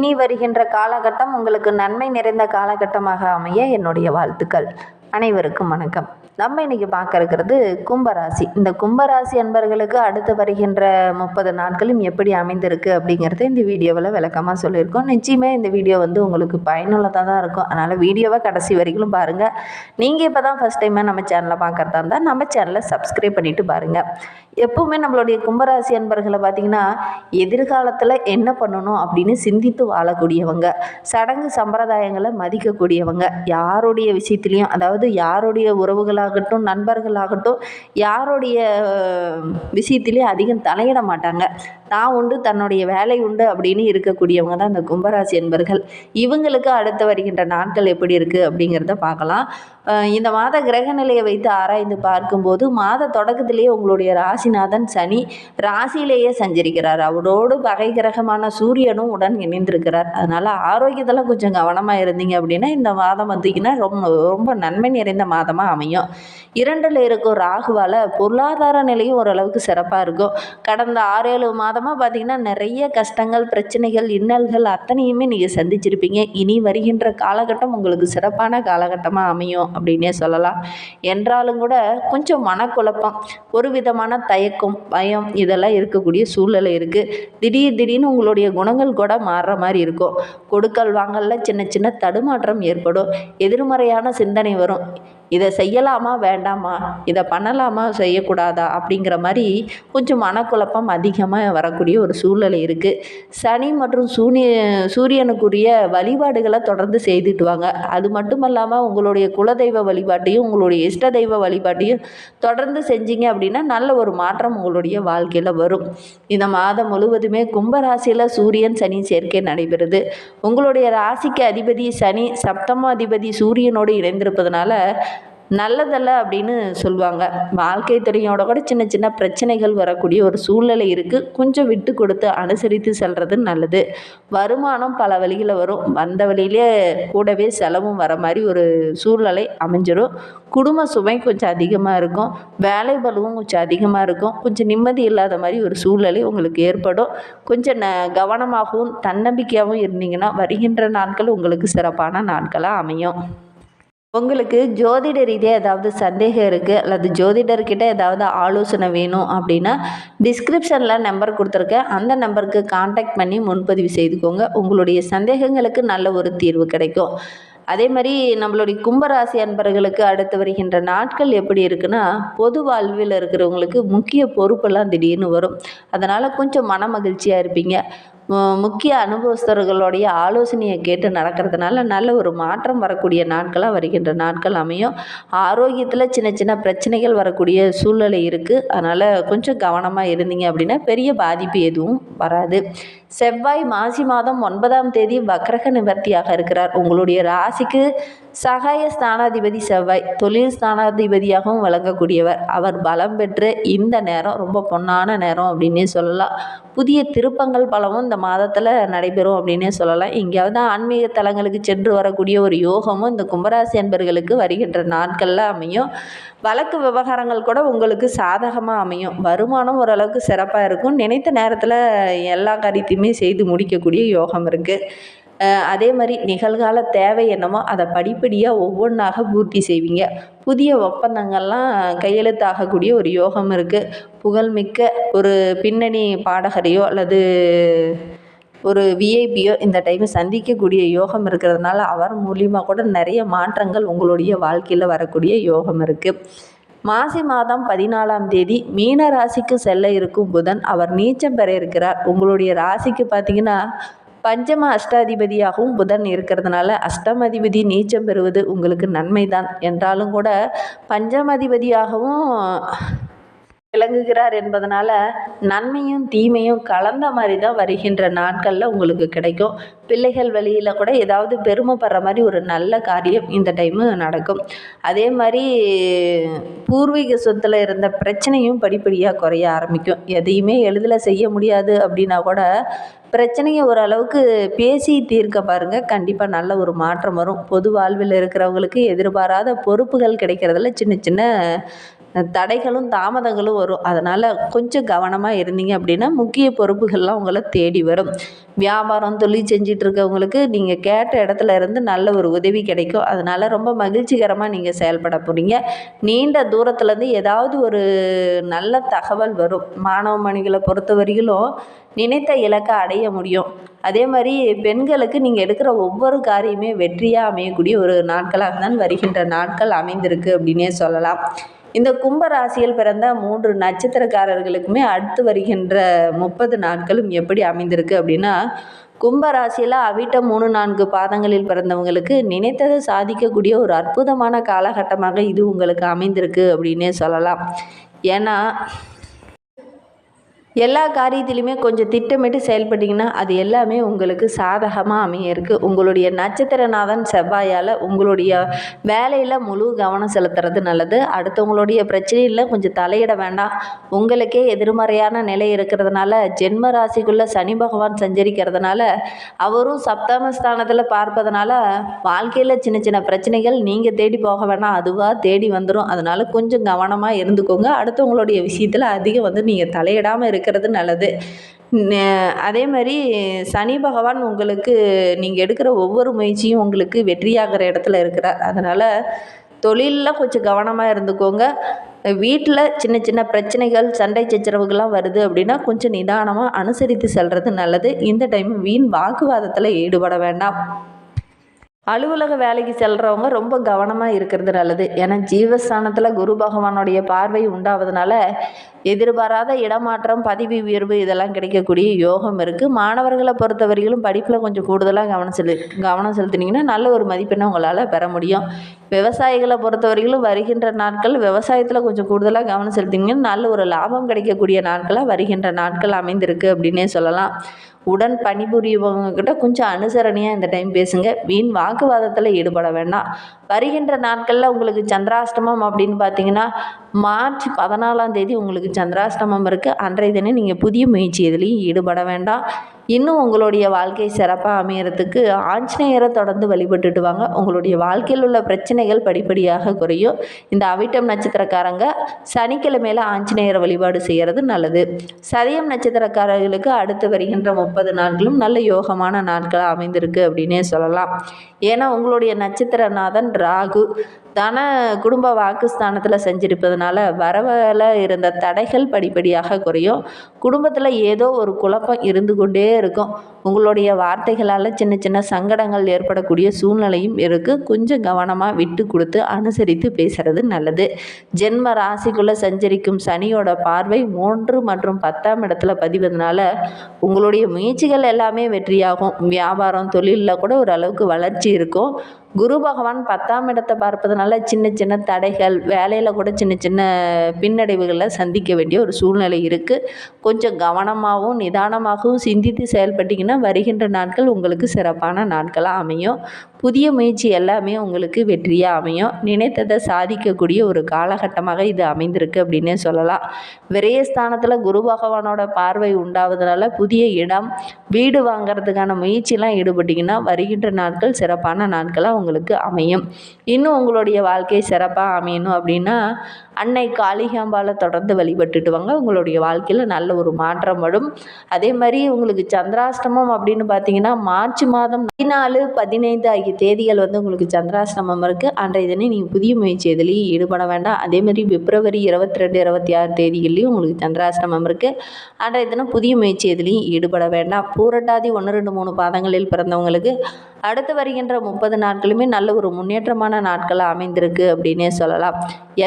இனி வருகின்ற காலகட்டம் உங்களுக்கு நன்மை நிறைந்த காலகட்டமாக அமைய என்னுடைய வாழ்த்துக்கள். அனைவருக்கும் வணக்கம். நம்ம இன்றைக்கி பார்க்க இருக்கிறது கும்பராசி. இந்த கும்பராசி அன்பர்களுக்கு அடுத்து வருகின்ற முப்பது நாட்களும் எப்படி அமைந்திருக்கு அப்படிங்கிறத இந்த வீடியோவில் விளக்கமாக சொல்லியிருக்கோம். நிச்சயமே இந்த வீடியோ வந்து உங்களுக்கு பயனுள்ளதாக தான் இருக்கும். அதனால் வீடியோவை கடைசி வரைக்கும் பாருங்கள் நீங்கள் இப்போ தான் ஃபஸ்ட் டைமாக நம்ம சேனலை பார்க்குறதா இருந்தால் நம்ம சேனலை சப்ஸ்கிரைப் பண்ணிவிட்டு பாருங்கள் எப்போவுமே நம்மளுடைய கும்பராசி அன்பர்களை பார்த்திங்கன்னா எதிர்காலத்தில் என்ன பண்ணணும் அப்படின்னு சிந்தித்து வாழக்கூடியவங்க சடங்கு சம்பிரதாயங்களை மதிக்கக்கூடியவங்க யாருடைய விஷயத்துலையும் அதாவது யாருடைய உறவுகளாக உறவுகளாகட்டும் நண்பர்களாகட்டும் யாருடைய விஷயத்திலே அதிகம் தலையிட மாட்டாங்க. தான் உண்டு தன்னுடைய வேலை உண்டு அப்படின்னு இருக்கக்கூடியவங்க தான் இந்த கும்பராசி என்பர்கள். இவங்களுக்கு அடுத்து வருகின்ற நாட்கள் எப்படி இருக்குது அப்படிங்கிறத பார்க்கலாம். இந்த மாத கிரக நிலையை வைத்து ஆராய்ந்து பார்க்கும்போது மாத தொடக்கத்திலேயே உங்களுடைய ராசிநாதன் சனி ராசியிலேயே சஞ்சரிக்கிறார். அவரோடு பகை கிரகமான சூரியனும் உடன் இணைந்திருக்கிறார். அதனால் ஆரோக்கியத்தில் கொஞ்சம் கவனமாக இருந்தீங்க அப்படின்னா இந்த மாதம் வந்தீங்கன்னா ரொம்ப ரொம்ப நன்மை நிறைந்த மாதமாக அமையும். இரண்டில் இருக்கும் ராகுவால் பொருளாதார நிலையும் ஓரளவுக்கு சிறப்பாக இருக்கும். கடந்த ஆறு ஏழு மாதமாக பார்த்திங்கன்னா நிறைய கஷ்டங்கள் பிரச்சனைகள் இன்னல்கள் அத்தனையுமே நீங்கள் சந்திச்சிருப்பீங்க. இனி வருகின்ற காலகட்டம் உங்களுக்கு சிறப்பான காலகட்டமாக அமையும் அப்படின்னே சொல்லலாம். என்றாலும் கூட கொஞ்சம் மனக்குழப்பம் ஒரு விதமான தயக்கம் பயம் இதெல்லாம் இருக்கக்கூடிய சூழ்நிலை இருக்குது திடீர் திடீர்னு உங்களுடைய குணங்கள் கூட மாறுற மாதிரி இருக்கும். கொடுக்கல் வாங்கலில் சின்ன சின்ன தடுமாற்றம் ஏற்படும். எதிர்மறையான சிந்தனை வரும். இதை செய்யலாமா வேண்டாமா? இதை பண்ணலாமா செய்யக்கூடாதா? அப்படிங்கிற மாதிரி கொஞ்சம் மனக்குழப்பம் அதிகமாக வரக்கூடிய ஒரு சூழ்நிலை இருக்குது சனி மற்றும் சூனிய சூரியனுக்குரிய வழிபாடுகளை தொடர்ந்து செய்துட்டு வாங்க. அது மட்டும் இல்லாமல் உங்களுடைய குலதெய்வ வழிபாட்டையும் உங்களுடைய இஷ்ட தெய்வ வழிபாட்டையும் தொடர்ந்து செஞ்சீங்க அப்படின்னா நல்ல ஒரு மாற்றம் உங்களுடைய வாழ்க்கையில் வரும். இந்த மாதம் முழுவதுமே கும்பராசியில் சூரியன் சனி சேர்க்கை நடைபெறுது. உங்களுடைய ராசிக்கு அதிபதி சனி சப்தம அதிபதி சூரியனோடு இணைந்திருப்பதனால நல்லதல்ல அப்படின்னு சொல்லுவாங்க. வாழ்க்கை துறையோட கூட சின்ன சின்ன பிரச்சனைகள் வரக்கூடிய ஒரு சூழ்நிலை இருக்குது கொஞ்சம் விட்டு கொடுத்து அனுசரித்து செல்வது நல்லது. வருமானம் பல வழியில் வரும். வந்த வழியிலே கூடவே செலவும் வர மாதிரி ஒரு சூழ்நிலை அமைஞ்சிடும் குடும்ப சுமை கொஞ்சம் அதிகமாக இருக்கும். வேலை பலுவும் கொஞ்சம் அதிகமாக இருக்கும். கொஞ்சம் நிம்மதி இல்லாத மாதிரி ஒரு சூழ்நிலை உங்களுக்கு ஏற்படும். கொஞ்சம் ந கவனமாகவும் தன்னம்பிக்கையாகவும் இருந்தீங்கன்னா வருகின்ற நாட்கள் உங்களுக்கு சிறப்பான நாட்களாக அமையும். உங்களுக்கு ஜோதிட ரீதியாக ஏதாவது சந்தேகம் இருக்குது அல்லது ஜோதிடர்கிட்ட ஏதாவது ஆலோசனை வேணும் அப்படின்னா டிஸ்கிரிப்ஷனில் நம்பர் கொடுத்துருக்கேன். அந்த நம்பருக்கு காண்டாக்ட் பண்ணி முன்பதிவு செய்துக்கோங்க. உங்களுடைய சந்தேகங்களுக்கு நல்ல ஒரு தீர்வு கிடைக்கும். அதே மாதிரி நம்மளுடைய கும்பராசி அன்பர்களுக்கு அடுத்து வருகின்ற நாட்கள் எப்படி இருக்குன்னா பொது வாழ்வில் இருக்கிறவங்களுக்கு முக்கிய பொறுப்பெல்லாம் திடீர்னு வரும். அதனால் கொஞ்சம் மன மகிழ்ச்சியாக இருப்பீங்க. முக்கிய அனுபவஸ்தர்களுடைய ஆலோசனையை கேட்டு நடக்கிறதுனால நல்ல ஒரு மாற்றம் வரக்கூடிய நாட்களாக வருகின்ற நாட்கள் அமையும். ஆரோக்கியத்தில் சின்ன சின்ன பிரச்சனைகள் வரக்கூடிய சூழ்நிலை இருக்குது அதனால் கொஞ்சம் கவனமாக இருந்தீங்க அப்படின்னா பெரிய பாதிப்பு எதுவும் வராது. செவ்வாய் மாசி மாதம் ஒன்பதாம் தேதி வக்ரக நிவர்த்தியாக இருக்கிறார். உங்களுடைய ராசிக்கு சகாய ஸ்தானாதிபதி செவ்வாய் தொழில் ஸ்தானாதிபதியாகவும் வழங்கக்கூடியவர் அவர் பலம் பெற்று இந்த நேரம் ரொம்ப பொன்னான நேரம் அப்படின்னே சொல்லலாம். புதிய திருப்பங்கள் பலமும் இந்த மாதத்தில் நடைபெறும் அப்படின்னே சொல்லலாம். எங்கேயாவது ஆன்மீக தலங்களுக்கு சென்று வரக்கூடிய ஒரு யோகமும் இந்த கும்பராசி அன்பர்களுக்கு வருகின்ற நாட்களில் அமையும். வழக்கு விவகாரங்கள் கூட உங்களுக்கு சாதகமாக அமையும். வருமானம் ஓரளவுக்கு சிறப்பாக இருக்கும். நினைத்த நேரத்தில் எல்லா காரியத்தையுமே செய்து முடிக்கக்கூடிய யோகம் இருக்குது அதே மாதிரி நிகழ்கால தேவை என்னமோ அதை படிப்படியாக ஒவ்வொன்றாக பூர்த்தி செய்வீங்க. புதிய ஒப்பந்தங்கள்லாம் கையெழுத்தாகக்கூடிய ஒரு யோகம் இருக்குது புகழ்மிக்க ஒரு பின்னணி பாடகரையோ அல்லது ஒரு விஐபியோ இந்த டைம் சந்திக்கக்கூடிய யோகம் இருக்கிறதுனால அவர் மூலியமாக கூட நிறைய மாற்றங்கள் உங்களுடைய வாழ்க்கையில் வரக்கூடிய யோகம் இருக்குது மாசி மாதம் பதினாலாம் தேதி மீன ராசிக்கு செல்ல இருக்கும் புதன் அவர் நீச்சம் பெற இருக்கிறார். உங்களுடைய ராசிக்கு பார்த்தீங்கன்னா பஞ்சம அஷ்டாதிபதியாகவும் புதன் இருக்கிறதுனால அஷ்டமதிபதி நீச்சம் பெறுவது உங்களுக்கு நன்மை தான் என்றாலும் கூட பஞ்சமதிபதியாகவும் விளங்குகிறார் என்பதனால நன்மையும் தீமையும் கலந்த மாதிரி தான் வருகின்ற நாட்களில் உங்களுக்கு கிடைக்கும். பிள்ளைகள் வழியில் கூட ஏதாவது பெருமைப்படுற மாதிரி ஒரு நல்ல காரியம் இந்த டைமு நடக்கும். அதே மாதிரி பூர்வீக சொத்தில் இருந்த பிரச்சனையும் படிப்படியாக குறைய ஆரம்பிக்கும். எதையுமே எளிதில் செய்ய முடியாது அப்படின்னா கூட பிரச்சனையை ஓரளவுக்கு பேசி தீர்க்க பாருங்கள் கண்டிப்பாக நல்ல ஒரு மாற்றம் வரும். பொது வாழ்வில் இருக்கிறவங்களுக்கு எதிர்பாராத பொறுப்புகள் கிடைக்கிறதுல சின்ன சின்ன தடைகளும் தாமதங்களும் வரும். அதனால் கொஞ்சம் கவனமாக இருந்தீங்க அப்படின்னா முக்கிய பொறுப்புகள்லாம் உங்களை தேடி வரும். வியாபாரம் தொழில் செஞ்சிட்டு இருக்கவங்களுக்கு நீங்கள் கேட்ட இடத்துல இருந்து நல்ல ஒரு உதவி கிடைக்கும். அதனால் ரொம்ப மகிழ்ச்சிகரமாக நீங்கள் செயல்பட போகிறீங்க நீண்ட தூரத்துலேருந்து ஏதாவது ஒரு நல்ல தகவல் வரும். மாணவ மணிகளை பொறுத்த வரையிலும் நினைத்த இலக்கை அடைய முடியும். அதே மாதிரி பெண்களுக்கு நீங்கள் எடுக்கிற ஒவ்வொரு காரியமே வெற்றியாக அமையக்கூடிய ஒரு நாட்களாக தான் வருகின்ற நாட்கள் அமைந்திருக்கு அப்படின்னே சொல்லலாம். இந்த கும்ப ராசியில் பிறந்த மூன்று நட்சத்திரக்காரர்களுக்குமே அடுத்து வருகின்ற முப்பது நாட்களும் எப்படி அமைந்திருக்கு அப்படின்னா கும்ப ராசியில் அவிட்ட மூணு நான்கு பாதங்களில் பிறந்தவங்களுக்கு நினைத்ததை சாதிக்கக்கூடிய ஒரு அற்புதமான காலகட்டமாக இது உங்களுக்கு அமைந்திருக்கு அப்படின்னே சொல்லலாம். ஏன்னா எல்லா காரியத்திலையுமே கொஞ்சம் திட்டமிட்டு செயல்பட்டிங்கன்னா அது எல்லாமே உங்களுக்கு சாதகமாக அமைய இருக்குது உங்களுடைய நட்சத்திரநாதன் செவ்வாயால் உங்களுடைய வேலையில் முழு கவனம் செலுத்துறது நல்லது. அடுத்தவங்களுடைய பிரச்சனையில் கொஞ்சம் தலையிட வேண்டாம். உங்களுக்கே எதிர்மறையான நிலை இருக்கிறதுனால ஜென்ம ராசிக்குள்ளே சனி பகவான் சஞ்சரிக்கிறதுனால அவரும் சப்தமஸ்தானத்தில் பார்ப்பதனால வாழ்க்கையில் சின்ன சின்ன பிரச்சனைகள் நீங்கள் தேடி போக வேண்டாம் அதுவாக தேடி வந்துடும் அதனால் கொஞ்சம் கவனமாக இருந்துக்கோங்க. அடுத்தவங்களுடைய விஷயத்தில் அதிகம் வந்து நீங்கள் தலையிடாமல் இருக்கிறது நல்லது. அதே மாதிரி சனி பகவான் உங்களுக்கு நீங்கள் எடுக்கிற ஒவ்வொரு முயற்சியும் உங்களுக்கு வெற்றியாகிற இடத்துல இருக்கிறார். அதனால் தொழிலில் கொஞ்சம் கவனமாக இருந்துக்கோங்க. வீட்டில் சின்ன சின்ன பிரச்சனைகள் சண்டை சச்சரவுகள்லாம் வருது அப்படின்னா கொஞ்சம் நிதானமாக அனுசரித்து செல்வது நல்லது. இந்த டைம் வீண் வாக்குவாதத்தில் ஈடுபட வேண்டாம். அலுவலக வேலைக்கு செல்கிறவங்க ரொம்ப கவனமாக இருக்கிறது நல்லது. ஏன்னா ஜீவஸ்தானத்தில் குரு பகவானுடைய பார்வை உண்டாவதுனால எதிர்பாராத இடமாற்றம் பதவி உயர்வு இதெல்லாம் கிடைக்கக்கூடிய யோகம் இருக்குது மாணவர்களை பொறுத்தவரையிலும் படிப்பில் கொஞ்சம் கூடுதலாக கவனம் செலு கவனம் செலுத்தினீங்கன்னா நல்ல ஒரு மதிப்பெண்ணை உங்களால் பெற முடியும். விவசாயிகளை பொறுத்தவரையிலும் வருகின்ற நாட்கள் விவசாயத்தில் கொஞ்சம் கூடுதலாக கவனம் செலுத்தினீங்கன்னா நல்ல ஒரு லாபம் கிடைக்கக்கூடிய நாட்களாக வருகின்ற நாட்கள் அமைந்திருக்கு அப்படின்னே சொல்லலாம். உடன் பணிபுரியவங்க கிட்ட கொஞ்சம் அனுசரணையாக இந்த டைம் பேசுங்க. வீண் வாக்குவாதத்தில் ஈடுபட வேண்டாம். வருகின்ற நாட்களில் உங்களுக்கு சந்திராஷ்டமம் அப்படின்னு பார்த்தீங்கன்னா மார்ச் பதினாலாம் தேதி உங்களுக்கு சந்திராஷ்டமம் இருக்குது அன்றைய தினம் நீங்கள் புதிய முயற்சி எதுலேயும் ஈடுபட வேண்டாம். இன்னும் உங்களுடைய வாழ்க்கை சிறப்பாக அமையறதுக்கு ஆஞ்சநேயரை தொடர்ந்து வழிபட்டுட்டு வாங்க. உங்களுடைய வாழ்க்கையில் உள்ள பிரச்சனைகள் படிப்படியாக குறையும். இந்த அவிட்டம் நட்சத்திரக்காரங்க சனிக்கிழமையில ஆஞ்சநேயரை வழிபாடு செய்கிறது நல்லது. சதயம் நட்சத்திரக்காரர்களுக்கு அடுத்து வருகின்ற முப்பது நாட்களும் நல்ல யோகமான நாட்களாக அமைந்திருக்கு அப்படின்னே சொல்லலாம். ஏன்னா உங்களுடைய நட்சத்திரநாதன் ராகு. தன குடும்ப வாக்குஸ்தானத்தில் செஞ்சிருப்பதனால வரவில் இருந்த தடைகள் படிப்படியாக குறையும். குடும்பத்தில் ஏதோ ஒரு குழப்பம் இருந்து கொண்டே இருக்கும். உங்களுடைய வார்த்தைகளால் சின்ன சின்ன சங்கடங்கள் ஏற்படக்கூடிய சூழ்நிலையும் இருக்குது கொஞ்சம் கவனமாக விட்டு கொடுத்து அனுசரித்து பேசுகிறது நல்லது. ஜென்ம ராசிக்குள்ளே சஞ்சரிக்கும் சனியோட பார்வை மூன்று மற்றும் பத்தாம் இடத்துல பதிவதனால உங்களுடைய முயற்சிகள் எல்லாமே வெற்றியாகும். வியாபாரம் தொழிலில் கூட ஓரளவுக்கு வளர்ச்சி இருக்கும். குரு பகவான் பத்தாம் இடத்தை பார்ப்பதனால சின்ன சின்ன தடைகள் வேலையில் கூட சின்ன சின்ன பின்னடைவுகளை சந்திக்க வேண்டிய ஒரு சூழ்நிலை இருக்குது கொஞ்சம் கவனமாகவும் நிதானமாகவும் சிந்தித்து செயல்பட்டிங்கன்னா வருகின்ற நாட்கள் உங்களுக்கு சிறப்பான நாட்களாக அமையும். புதிய முயற்சி எல்லாமே உங்களுக்கு வெற்றியாக அமையும். நினைத்ததை சாதிக்கக்கூடிய ஒரு காலகட்டமாக இது அமைந்திருக்கு அப்படின்னே சொல்லலாம். விரயஸ்தானத்தில் குரு பகவானோட பார்வை உண்டாவதுனால புதிய இடம் வீடு வாங்குறதுக்கான முயற்சிலாம் ஈடுபட்டிங்கன்னா வருகின்ற நாட்கள் சிறப்பான நாட்களாக உங்களுக்கு அமையும். இன்னும் உங்களுடைய வாழ்க்கை சிறப்பாக அமையணும் அப்படின்னா அன்னை காளிகாம்பாலை தொடர்ந்து வழிபட்டுட்டு வாங்க உங்களுடைய வாழ்க்கையில் நல்ல ஒரு மாற்றம் வரும். அதே மாதிரி உங்களுக்கு சந்திராஷ்டமம் அப்படின்னு பார்த்தீங்கன்னா மார்ச் மாதம் பதினாலு பதினைந்து ஆகிய தேதிகள் வந்து உங்களுக்கு சந்திராஷ்டமம் இருக்குது அன்றைய தினம் நீங்கள் புதிய முயற்சி எதுலேயும் ஈடுபட வேண்டாம். அதே மாதிரி பிப்ரவரி இருபத்தி ரெண்டு இருபத்தி ஆறு தேதிகள்லையும் உங்களுக்கு சந்திராஷ்டமம் இருக்குது அன்றைய தினம் புதிய முயற்சி எதுலேயும் ஈடுபட வேண்டாம். பூரட்டாதி ஒன்று ரெண்டு மூணு பாதங்களில் பிறந்தவங்களுக்கு அடுத்து வருகின்ற முப்பது நாட்களுமே நல்ல ஒரு முன்னேற்றமான நாட்களாக அமைந்திருக்கு அப்படின்னே சொல்லலாம்.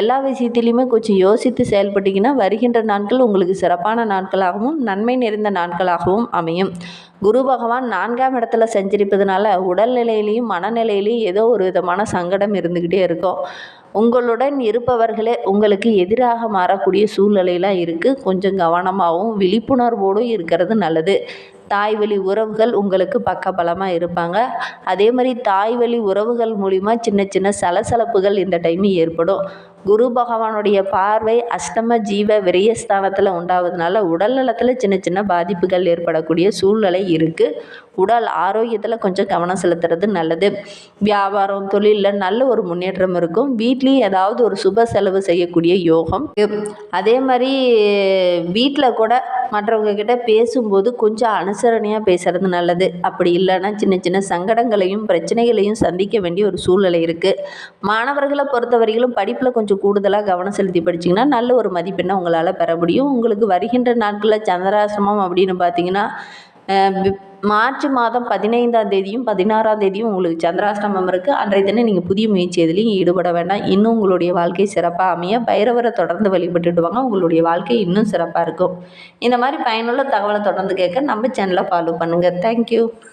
எல்லா விஷயத்திலையுமே கொஞ்சம் யோசித்து செயல்பட்டீங்கன்னா வருகின்ற நாட்கள் உங்களுக்கு சிறப்பான நாட்களாகவும் நன்மை நிறைந்த நாட்களாகவும் அமையும். குரு பகவான் நான்காம் இடத்துல சஞ்சரிப்பதனால உடல்நிலையிலையும் மனநிலையிலையும் ஏதோ ஒரு விதமான சங்கடம் இருந்துக்கிட்டே இருக்கும். உங்களுடன் இருப்பவர்களே உங்களுக்கு எதிராக மாறக்கூடிய சூழ்நிலையெல்லாம் இருக்குது கொஞ்சம் கவனமாகவும் விழிப்புணர்வோடும் இருக்கிறது நல்லது. தாய் வழி உறவுகள் உங்களுக்கு பக்கபலமாக இருப்பாங்க. அதே மாதிரி தாய் வழி உறவுகள் மூலிமா சின்ன சின்ன சலசலப்புகள் இந்த டைம் ஏற்படும். குரு பகவானுடைய பார்வை அஷ்டம ஜீவ விரயஸ்தானத்தில் உண்டாவதுனால உடல் நலத்தில் சின்ன சின்ன பாதிப்புகள் ஏற்படக்கூடிய சூழ்நிலை இருக்குது உடல் ஆரோக்கியத்தில் கொஞ்சம் கவனம் செலுத்துறது நல்லது. வியாபாரம் தொழிலில் நல்ல ஒரு முன்னேற்றம் இருக்கும். வீட்லேயும் ஏதாவது ஒரு சுப செலவு செய்யக்கூடிய யோகம் அதே மாதிரி வீட்டில் கூட மற்றவங்க கிட்ட பேசும்போது கொஞ்சம் அனுசரணையாக பேசுகிறது நல்லது. அப்படி இல்லைன்னா சின்ன சின்ன சங்கடங்களையும் பிரச்சனைகளையும் சந்திக்க வேண்டிய ஒரு சூழ்நிலை இருக்குது மாணவர்களை பொறுத்தவரையிலும் படிப்பில் கொஞ்சம் கூடுதலாக கவனம் செலுத்தி படிச்சிங்கன்னா நல்ல ஒரு மதிப்பெண்ணை உங்களால் பெற முடியும். உங்களுக்கு வருகின்ற நாட்களில் சந்திராசிரமம் அப்படின்னு பார்த்தீங்கன்னா மார்ச் மாதம் பதினைந்தாம் தேதியும் பதினாறாம் தேதியும் உங்களுக்கு சந்திராஷ்டமம் இருக்குது அன்றைய தினம் நீங்கள் புதிய முயற்சி எதுலையும் ஈடுபட வேண்டாம். இன்னும் உங்களுடைய வாழ்க்கை சிறப்பாக அமைய பைரவரை தொடர்ந்து வழிபட்டுட்டு வாங்க. உங்களுடைய வாழ்க்கை இன்னும் சிறப்பாக இருக்கும். இந்த மாதிரி பயனுள்ள தகவலை தொடர்ந்து கேட்க நம்ம சேனலை ஃபாலோ பண்ணுங்கள் தேங்க்யூ